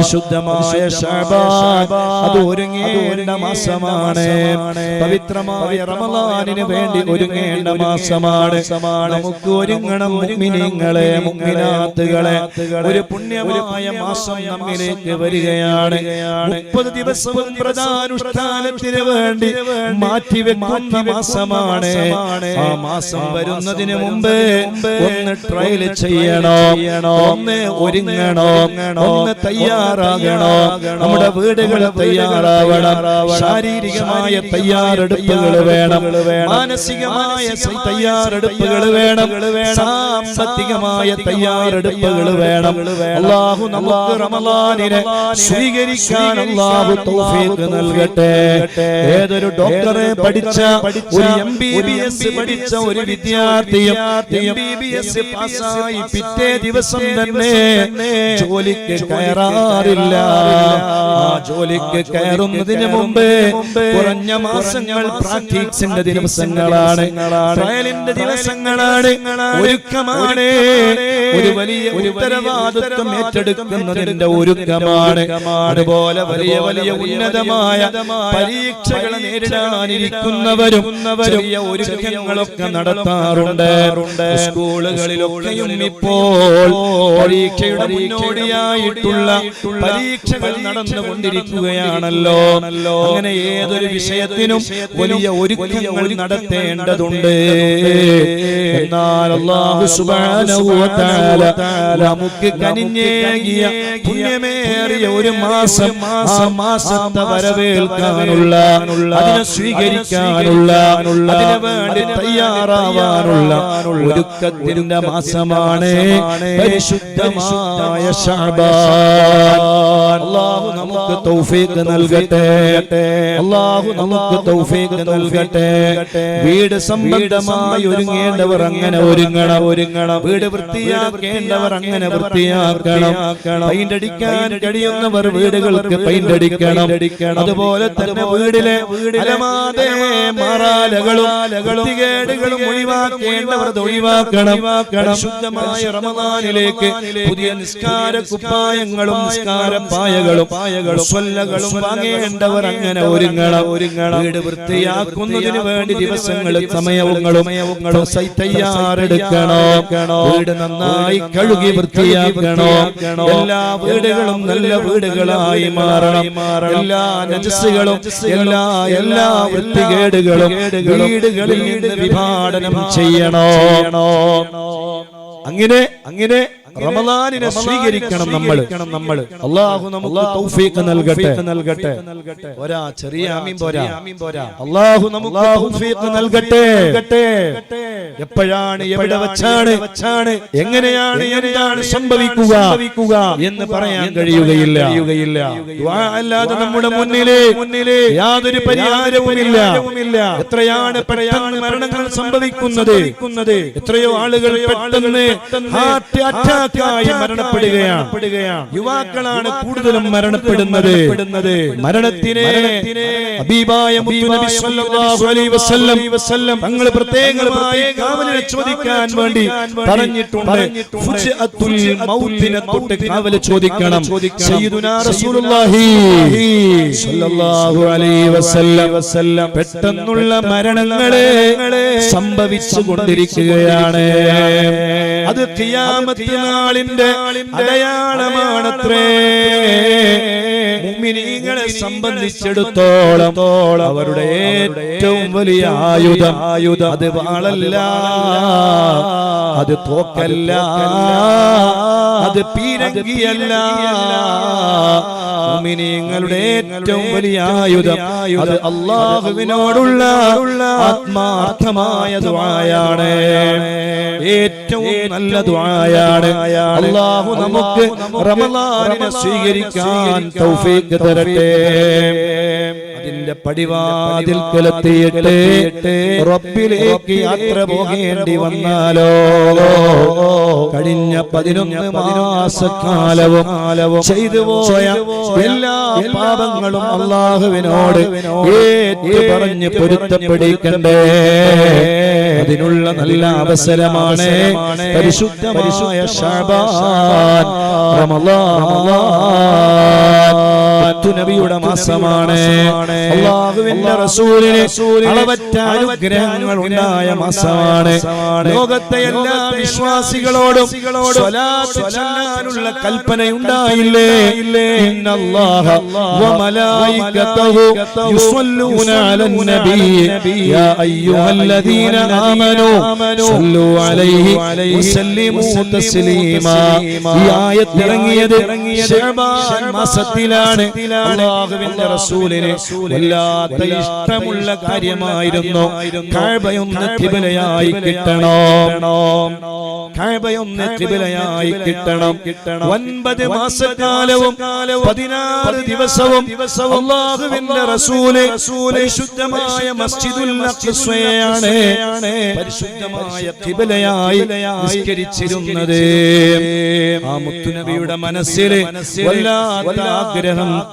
പരിശുദ്ധമായ ഷഅബാൻ അത് ഒരുങ്ങേണ്ട മാസമാണ്. പവിത്രമായ റമലാനിന് വേണ്ടി ഒരുങ്ങേണ്ട മാസമാണ്. നമുക്ക് ഒരുങ്ങണം മുഅ്മിനീങ്ങളെ മുഅ്മിനാത്തുകളെ ഒരു പുണ്യമായ മാസം നമ്മിലേക്ക് വരികയാണ്. മുപ്പത് ദിവസവും പ്രധാനുഷ്ഠാനത്തിന് വേണ്ടി മാറ്റി വെക്കുന്ന മാസമാണ്. ആ മാസം വരുന്നതിന് മുമ്പ് ഒന്ന് ട്രയൽ ചെയ്യണോ. ഒന്ന് ഒരുങ്ങണോ. ഒന്ന് തയ്യാറാകണോ? നമ്മുടെ വീടുകൾ തയ്യാറാവണം. ശാരീരികമായ തയ്യാറെടുപ്പുകൾ വേണം. മാനസികമായ തയ്യാറെടുപ്പുകൾ വേണം. സാമ്പത്തികമായ തയ്യാറെടുപ്പുകൾ വേണം. അള്ളാഹു നമുക്ക് റമലാനിനെ സ്വീകരിക്കാൻ അള്ളാഹു തൗഫീഖ് നൽകട്ടെ. ഏതൊരു ഡോക്ടറെ പഠിച്ച ഒരു എം ബി ബി എസ് പഠിച്ച ഒരു വിദ്യാർത്ഥിയും എം ബി ബി എസ് പാസ്സായി. പിറ്റേ ദിവസം തന്നെ ജോലിക്ക് കയറാറില്ല ആ ജോലിക്ക് കയറുന്നതിന് മുമ്പ് കുറഞ്ഞ മാസങ്ങൾ പ്രാക്ടീസിന്റെ ദിവസങ്ങളാണ്. ട്രയലിന്റെ ദിവസങ്ങളാണ്. ഒരുക്കമാണ്. ഒരു വലിയ ഉത്തരവാദിത്വം ഏറ്റെടുക്കുന്നതിന്റെ ഒരുക്കമാണ്. അതുപോലെ വലിയ വലിയ ഉന്നതമായ പരീക്ഷകൾ നേരിടാനിരിക്കുന്നവരും ചെറിയ ഒരുക്കങ്ങളൊക്കെ നടത്താറുണ്ട്. സ്കൂളുകളിലൊക്കെയും ഇപ്പോൾ പരീക്ഷയുടെ മുന്നോടിയായിട്ടുള്ള പരീക്ഷകൾ നടന്നുകൊണ്ടിരിക്കുകയാണല്ലോ. അങ്ങനെ ഏതൊരു വിഷയത്തിനും വലിയ ഒരുക്കങ്ങൾ നടത്തേണ്ടതുണ്ട്. എന്നാൽ അല്ലാഹു സുബ്ഹാനഹു വ തആല നമുക്ക് കനിഞ്ഞേകിയ പുണ്യമേറിയ ഒരു മാസം ആ മാസത്തെ വരവേൽക്കാനുള്ള അതിനെ സ്വീകരിക്കാനുള്ള അതിനു വേണ്ടി തയ്യാറാവാനുള്ള ഒരുക്കത്തിന്റെ മാസമാണ് പരിശുദ്ധമായ ശഅബാൻ അല്ലാഹു നമുക്ക് തൗഫീഖ് നൽകട്ടെ. അല്ലാഹു നമുക്ക് തൗഫീഖ് നൽകട്ടെ. വീട് സംബന്ധമായി ഒരുങ്ങേണ്ടവർ അങ്ങനെ ഒരുങ്ങണം. ഒരുങ്ങണം. വീട് വൃത്തിയാക്കേണ്ടവർ അങ്ങനെ വൃത്തിയാക്കണം. പെയിന്റ് അടിക്കാൻ കഴിയുന്നവർ വീടുകൾക്ക് പെയിന്റ് അടിക്കണം. അതുപോലെ തന്നെ വീടിലെ അലമാതെ മാറാലകളും വൃത്തികേടുകളും ഒഴിവാക്കേണ്ടവർ ഒഴിവാക്കണം. ശുദ്ധമായ റമദാനിലേക്ക് പുതിയ നിസ്കാര കുപ്പായങ്ങളും നിസ്കാര പായകളും വാങ്ങേണ്ടവർ അങ്ങനെ ഒരുങ്ങണം. ഒരുങ്ങണം. വീട് വൃത്തിയാക്കുന്നതിന് വേണ്ടി ദിവസങ്ങൾ സമയങ്ങളും സൈ തയ്യാറെടുക്കണോ. വീട് നന്നായി കഴുകി വൃത്തിയാക്കണോ. എല്ലാ വീടുകളും നല്ല വീടുകളായി മാറണം. എല്ലാ നജസ്സുകളും എല്ലാ എല്ലാ വൃത്തികേടുകളും വീടുകളിൽ വിഭാടനം ചെയ്യണോ. അങ്ങനെ അങ്ങനെ റമദാനിനെ സ്വീകരിക്കണം നമ്മൾ നമ്മൾ അള്ളാഹു നമുക്ക് തൗഫീഖ് നൽകട്ടെ. നൽകട്ടെ. ഒരാ ചെറിയ ആമീൻ പോരാ. അള്ളാഹു നമുക്ക് തൗഫീഖ് നൽകട്ടെ. എപ്പോഴാണ് എവിടെ വെച്ചാണ് വെച്ചാണ് എങ്ങനെയാണ് എന്താണ് സംഭവിക്കുക എന്ന് പറയാൻ കഴിയുകയില്ല. അല്ലാതെ നമ്മുടെ മുന്നിലെ മുന്നിലെ യാതൊരു പരിഹാരവുമില്ല. എത്രയാണ് പെട്ടെന്ന് മരണങ്ങൾ സംഭവിക്കുന്നത്? എത്രയോ ആളുകൾ പെട്ടെന്ന് ഹാർട്ട് അറ്റാക്കായി മരണപ്പെടുകയാണ്. യുവാക്കളാണ് കൂടുതലും മരണപ്പെടുന്നത്. മരണത്തിനെ തങ്ങൾ പ്രത്യേകമായി കാവലിനെ ചോദിക്കാൻ വേണ്ടി പറഞ്ഞിട്ടുണ്ട്. ഫുജ്അത്തുൽ മൗത്തിനെ തൊട്ട് കാവൽ ചോദിക്കണം. പെട്ടെന്നുള്ള മരണങ്ങളെ സംഭവിച്ചു കൊണ്ടിരിക്കുകയാണ് അത് ഖിയാമത്ത് നാളിന്റെ അടയാളമാണത്രേ. മുഅ്മിനീങ്ങളെ സംബന്ധിച്ചിടത്തോളം അവരുടെ ഏറ്റവും വലിയ ആയുധം ആയുധം അത് വാളല്ല. അത് തോക്കല്ല. അത് പീരങ്കിയല്ല. മുഅ്മിനീങ്ങളുടെ ഏറ്റവും വലിയ ആയുധം അത് അള്ളാഹുവിനോടുള്ള ആത്മാർത്ഥമായ ദുആയാണ്. ഏറ്റവും നല്ല ദുആയാണ്. അള്ളാഹു നമുക്ക് റമളാനിനെ സ്വീകരിക്കാൻ തൗഫീഖ് തരട്ടെ. അതിന്റെ പടിവാതിൽക്കലെത്തിയിട്ട് റബ്ബിലേക്ക് യാത്ര പോകേണ്ടി വന്നാലോ? കഴിഞ്ഞ പതിനൊന്ന് മാസക്കാലവും ചെയ്തു പോയ എല്ലാ പാപങ്ങളും അള്ളാഹുവിനോട് പറഞ്ഞ് പൊരുത്തപ്പെടിക്കണ്ടേ. അതിനുള്ള നല്ല അവസരമാണ് പരിശുദ്ധമായ ഷാബാൻ. റമളാൻ നബിയുടെ മാസമാണ്. അള്ളാഹുവിന്റെ റസൂലിന് അളവറ്റ അനുഗ്രഹങ്ങൾ ഉണ്ടായ മാസമാണ്. ലോകത്തെ എല്ലാ വിശ്വാസികളോടും ചൊല്ലാനുള്ള കൽപ്പനയുണ്ടായില്ലേ? ഈ മാസത്തിലാണ്. അല്ലാഹുവിന്റെ റസൂലിന് വല്ലാത്ത ഇഷ്ടമുള്ള കാര്യമായിരുന്നു. കഅബയൊന്ന് ഖിബലയായി കിട്ടണോ. കഅബയൊന്ന് ഖിബലയായി കിട്ടണം. ഒൻപത് മാസക്കാലവും പതിനാറ് ദിവസവും അല്ലാഹുവിന്റെ റസൂൽ പരിശുദ്ധമായ മസ്ജിദുൽ അഖ്സയാണ് പരിശുദ്ധമായ ഖിബലയായി നിസ്കരിച്ചിരുന്നത്. ആ മുത്തുനബിയുടെ മനസ്സിൽ വല്ലാത്ത ആഗ്രഹം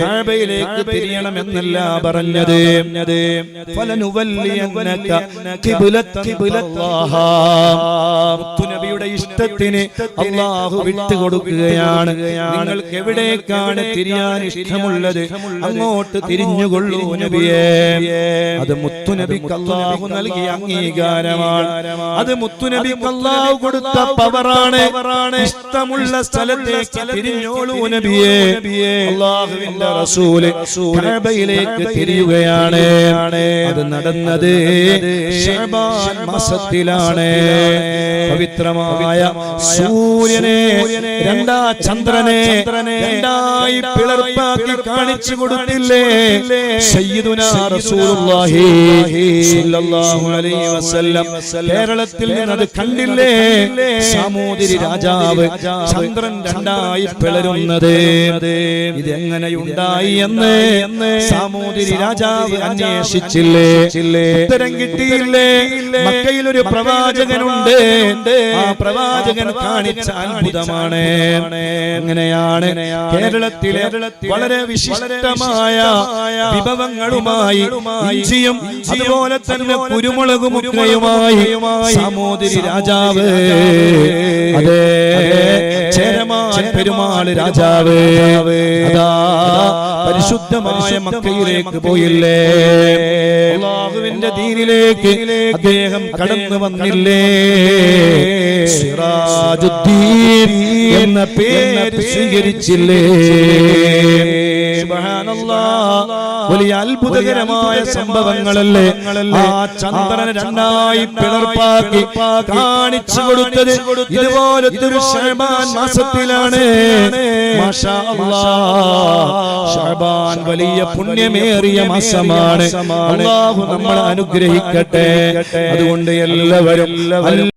കാബയിലേക്ക് തിരിയണമെന്നല്ല പറഞ്ഞത്. നബിയുടെ ഇഷ്ടത്തിന് അള്ളാഹു വിട്ടുകൊടുക്കുകയാണ്. നിങ്ങൾക്ക് എവിടേക്കാണ് തിരിയാൻ ഇഷ്ടമുള്ളത്? അങ്ങോട്ട് തിരിഞ്ഞുകൊള്ളൂ നബിയേ. അത് മുത്തുനബിക്ക് അള്ളാഹു നൽകിയ അംഗീകാരമാണ്. അത് മുത്തുനബിക്ക് അള്ളാഹു കൊടുത്ത പവറാണ്. ഇഷ്ടമുള്ള സ്ഥലത്തേക്ക് തിരിഞ്ഞോളൂ നബിയേ. അള്ളാഹുവിന്റെ റസൂൽ കഅബയിലേക്ക് തിരിയുകയാണ്. അത് നടന്നത് ശഅബാൻ മാസത്തിലാണ്. പവിത്രമായ സൂര്യനെ രണ്ടാ ചന്ദ്രനെ രണ്ടായി പിളർപ്പാക്കി കാണിച്ചു കൊടുത്തില്ലേ? സയ്യിദുനാ റസൂലുള്ളാഹി സ്വല്ലല്ലാഹു അലൈഹി വസല്ലം. കേരളത്തിൽ നിന്നത് കണ്ടില്ലേ? സാമൂതിരി രാജാവ് ചന്ദ്രൻ രണ്ടായി പിളരുന്നത്. ഇതെങ്ങനെയുണ്ടായി എന്ന് സാമൂതിരി രാജാവ് അന്വേഷിച്ചില്ലേ? ഉത്തരം കിട്ടിയില്ലേ? മക്കയിൽ ഒരു പ്രവാചകനുണ്ട്. ആ പ്രവാചകൻ കാണിച്ച അത്ഭുതമാണ്. അങ്ങനെയാണ് കേരളത്തിലെ വളരെ വിശിഷ്ടമായ വിഭവങ്ങളുമായി ഇഞ്ചിയും അതുപോലെ തന്നെ കുരുമുളകും സാമൂതിരി രാജാവ്. അതെ. ചേരമാൻ പെരുമാൾ രാജാവ്. അതാ പരിശുദ്ധമായ മക്കയിലേക്ക് പോയില്ലേ? അള്ളാഹുവിന്റെ ദീനിലേക്ക് അദ്ദേഹം കടന്നു വന്നില്ലേ? സിറാജുദ്ദീൻ എന്ന പേര് സ്വീകരിച്ചില്ലേ. വലിയ അത്ഭുതകരമായ സംഭവങ്ങളല്ലേ? ആ ചന്ദ്രനെ രണ്ടായി പിളർപ്പാക്കി കാണിച്ചു കൊടുത്തത് ഇതുപോലത്തെ ഒരു ഷഹബാൻ മാസത്തിലാണ്. വലിയ പുണ്യമേറിയ മാസമാണ്. അള്ളാഹു നമ്മളെ അനുഗ്രഹിക്കട്ടെ. അതുകൊണ്ട് എല്ലാവരും